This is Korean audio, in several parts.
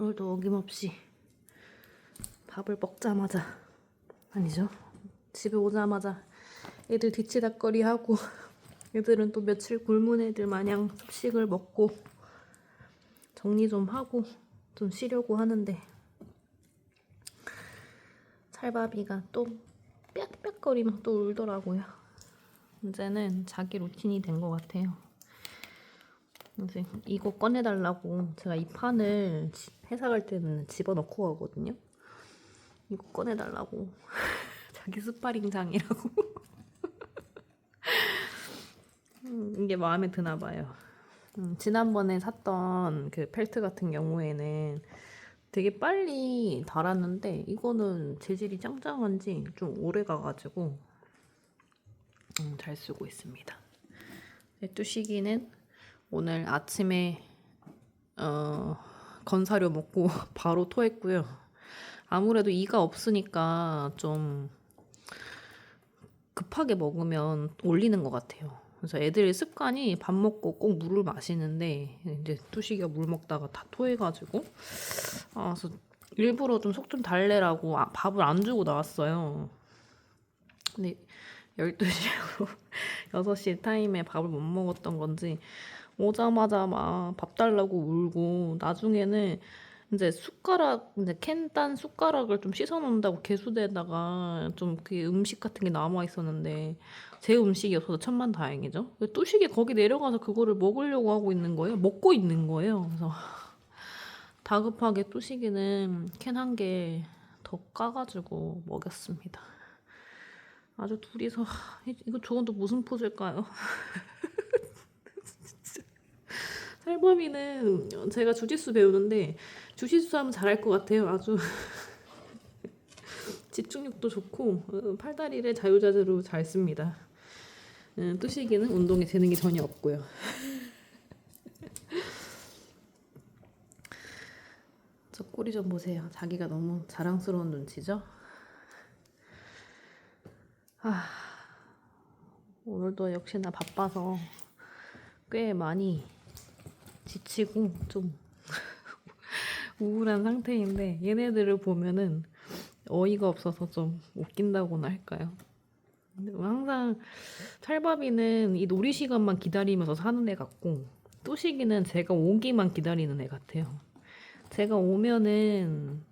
오늘도 어김없이 밥을 먹자마자 아니죠 집에 오자마자 애들 뒤치다거리 하고 애들은 또 며칠 굶은 애들 마냥 급식을 먹고 정리 좀 하고 좀 쉬려고 하는데 찰바비가 또 빽빽거리며 또 울더라고요. 이제는 자기 루틴이 된 것 같아요. 이제 이거 꺼내달라고 제가 이 판을 지- 회사 갈 때는 집어넣고 가거든요. 이거 꺼내달라고 자기 스파링장이라고 음, 이게 마음에 드나 봐요. 음, 지난번에 샀던 그 펠트 같은 경우에는 되게 빨리 닳았는데 이거는 재질이 짱짱한지 좀 오래 가가지고 음, 잘 쓰고 있습니다. 네, 뚜시기는 오늘 아침에 어, 건사료 먹고 바로 토했고요. 아무래도 이가 없으니까 좀 급하게 먹으면 올리는 것 같아요. 그래서 애들의 습관이 밥 먹고 꼭 물을 마시는데 이제 뚜시기가 물 먹다가 다 토해가지고 아, 그래서 일부러 좀속좀 달래라고 아, 밥을 안 주고 나왔어요. 근데 12시하고 6시 타임에 밥을 못 먹었던 건지 오자마자 막 밥 달라고 울고 나중에는 이제 숟가락 이제 캔 딴 숟가락을 좀 씻어 놓는다고 개수대에다가 좀 그 음식 같은 게 남아 있었는데 제 음식이 없어서 천만 다행이죠. 뚜식이 거기 내려가서 그거를 먹으려고 하고 있는 거예요. 먹고 있는 거예요. 그래서 다급하게 뚜식이는 캔 한 개 더 까가지고 먹였습니다. 아주 둘이서 이거 저건 또 무슨 포즈일까요? 진짜. 살범이는 제가 주짓수 배우는데 주짓수 하면 잘할 것 같아요. 아주 집중력도 좋고 어, 팔다리를 자유자재로 잘 씁니다. 음, 뚜시기는 운동에 재능이 전혀 없고요. 저 꼬리 좀 보세요. 자기가 너무 자랑스러운 눈치죠? 아, 오늘도 역시나 바빠서 꽤 많이 지치고 좀 우울한 상태인데 얘네들을 보면은 어이가 없어서 좀 웃긴다고나 할까요? 항상 찰밥이는 이 놀이 시간만 기다리면서 사는 애 같고 뚜식이는 제가 오기만 기다리는 애 같아요. 제가 오면은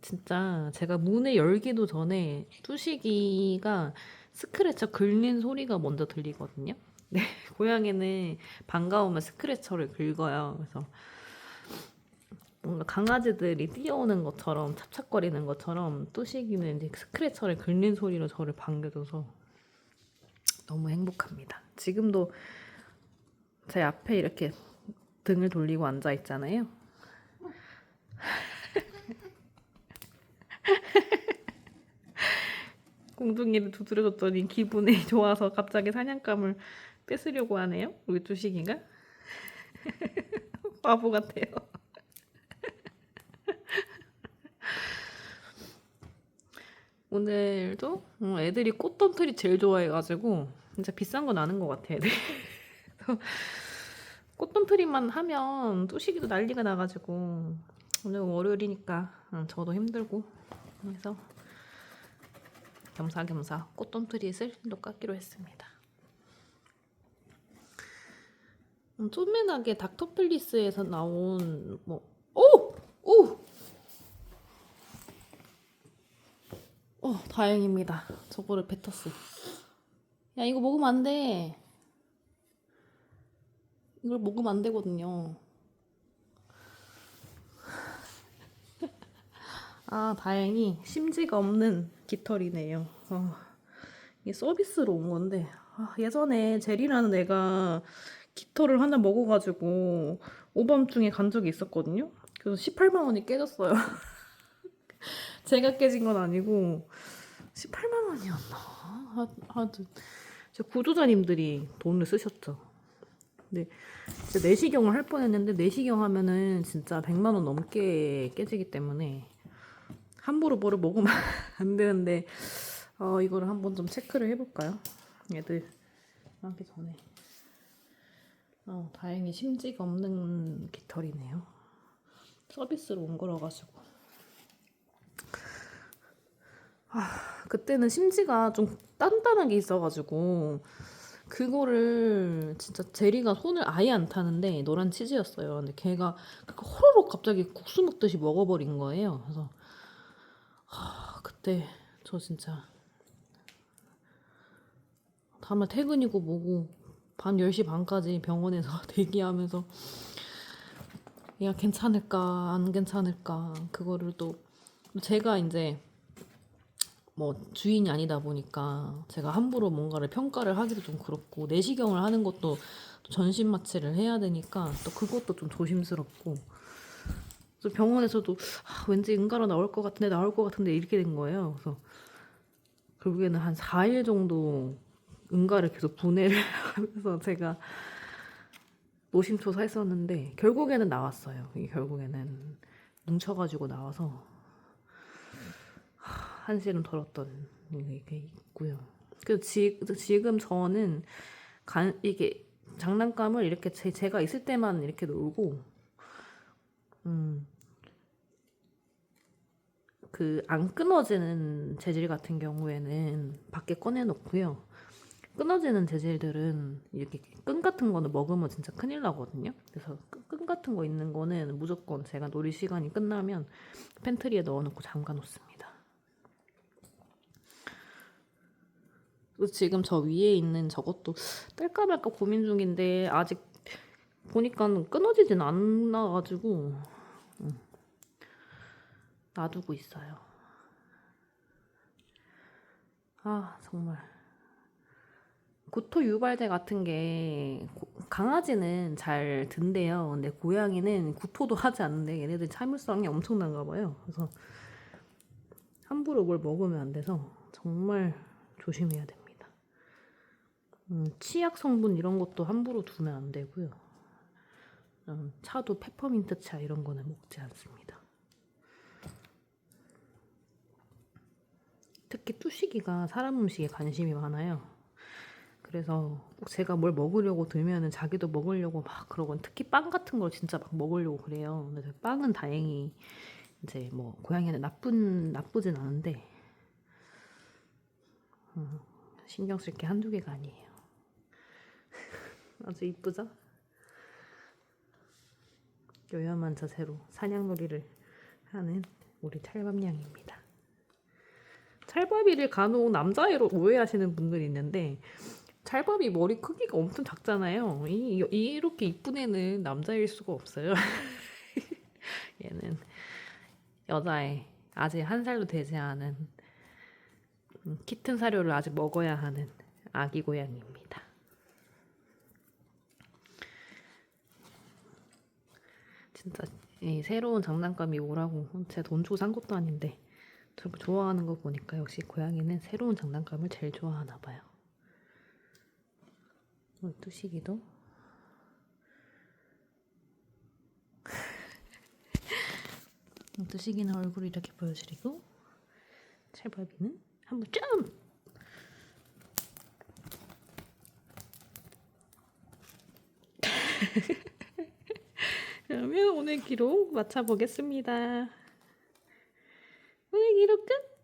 진짜 제가 문을 열기도 전에 뚜식이가 스크래처 긁는 소리가 먼저 들리거든요. 네, 고양이는 반가우면 스크래처를 긁어요. 그래서 뭔가 강아지들이 뛰어오는 것처럼 찹찹거리는 것처럼 뚜시기는 이제 스크래처를 긁는 소리로 저를 반겨줘서 너무 행복합니다. 지금도 제 앞에 이렇게 등을 돌리고 앉아 있잖아요. 공둥이를 두드려줬더니 기분이 좋아서 갑자기 사냥감을 뺏으려고 하네요. 우리 뚜시기가 바보 같아요. 오늘도 어, 애들이 꽃덤틀이 제일 좋아해가지고 진짜 비싼 건 아는 것 같아 그래서 꽃덤틀이만 하면 뚜시기도 난리가 나가지고 오늘 월요일이니까 어, 저도 힘들고 그래서 겸사겸사 꽃덤트릿을 또 깎기로 했습니다. 음, 쪼매나게 닥터플리스에서 나온 뭐 오! 오! 어, 다행입니다. 저거를 뱉었어. 야, 이거 먹으면 안 돼. 이걸 먹으면 안 되거든요. 아, 다행히 심지가 없는 깃털이네요. 어, 이게 서비스로 온 건데 아, 예전에 제리라는 애가 깃털을 하나 먹어가지고 오밤중에 간 적이 있었거든요. 그래서 18만 원이 깨졌어요. 제가 깨진 건 아니고 18만 원이었나? 하- 하여튼 제 구조자님들이 돈을 쓰셨죠. 근데 내시경을 할 뻔했는데 내시경 하면은 진짜 100만 원 넘게 깨지기 때문에 함부로 뭐를 먹으면 안 되는데 어, 이거를 한번 좀 체크를 해볼까요? 애들 하기 전에 어, 다행히 심지가 없는 깃털이네요. 서비스로 온 거라 가지고 아 그때는 심지가 좀 단단한 게 있어가지고 그거를 진짜 제리가 손을 아예 안 타는데 노란 치즈였어요. 근데 걔가 그거 호로록 갑자기 국수 먹듯이 먹어버린 거예요. 그래서 하, 그때 저 진짜. 다음날 퇴근이고 뭐고 밤 10시 반까지 병원에서 대기하면서 야 괜찮을까 안 괜찮을까. 그거를 또 제가 이제 뭐 주인이 아니다 보니까 제가 함부로 뭔가를 평가를 하기도 좀 그렇고 내시경을 하는 것도 전신 마취를 해야 되니까 또 그것도 좀 조심스럽고 그래서 병원에서도 아, 왠지 응가로 나올 것 같은데 나올 것 같은데 이렇게 된 거예요. 그래서 결국에는 한 4일 정도 응가를 계속 분해를 하면서 제가 노심초사 했었는데 결국에는 나왔어요. 이게 결국에는 뭉쳐가지고 나와서 하, 한시름 덜었던 게 있고요. 그 지, 지금 저는 간, 이게 장난감을 이렇게 제, 제가 있을 때만 이렇게 놀고 음. 그 안 끊어지는 재질 같은 경우에는 밖에 꺼내 놓고요. 끊어지는 재질들은 이렇게 끈 같은 거는 먹으면 진짜 큰일 나거든요. 그래서 끈- 끈 같은 거 있는 거는 무조건 제가 놀이 시간이 끝나면 팬트리에 넣어놓고 잠가 놓습니다. 지금 저 위에 있는 저것도 뗄까 말까 고민 중인데 아직 보니까 끊어지진 않아가지고 음, 놔두고 있어요. 아 정말. 구토 유발제 같은 게 고- 강아지는 잘 든대요. 근데 고양이는 구토도 하지 않는데 얘네들 참을성이 엄청난가 봐요. 그래서 함부로 뭘 먹으면 안 돼서 정말 조심해야 됩니다. 음, 치약 성분 이런 것도 함부로 두면 안 되고요. 음, 차도 페퍼민트 차 이런 거는 먹지 않습니다. 특히 뚜시기가 사람 음식에 관심이 많아요. 그래서 꼭 제가 뭘 먹으려고 들면은 자기도 먹으려고 막 그러고 특히 빵 같은 걸 진짜 막 먹으려고 그래요. 근데 빵은 다행히 이제 뭐 고양이는 나쁜 나쁘진 않은데 음, 신경 쓸 게 한두 개가 아니에요. 아주 이쁘죠? 요염한 자세로 사냥놀이를 하는 우리 찰밥냥입니다. 찰밥이를 간혹 남자애로 오해하시는 분들이 있는데 찰밥이 머리 크기가 엄청 작잖아요. 이, 이- 이렇게 이쁜 애는 남자일 수가 없어요. 얘는 여자애 아직 한 살도 되지 않은 음, 키튼 사료를 아직 먹어야 하는 아기 고양이입니다. 진짜 이 새로운 장난감이 오라고 제 돈 주고 산 것도 아닌데 저렇게 좋아하는 거 보니까 역시 고양이는 새로운 장난감을 제일 좋아하나 봐요. 어, 뚜시기도 뚜시기는 얼굴 이렇게 보여드리고 찰밥이는 한번 점! 그러면 오늘 기록 맞춰보겠습니다. 오늘 기록 끝!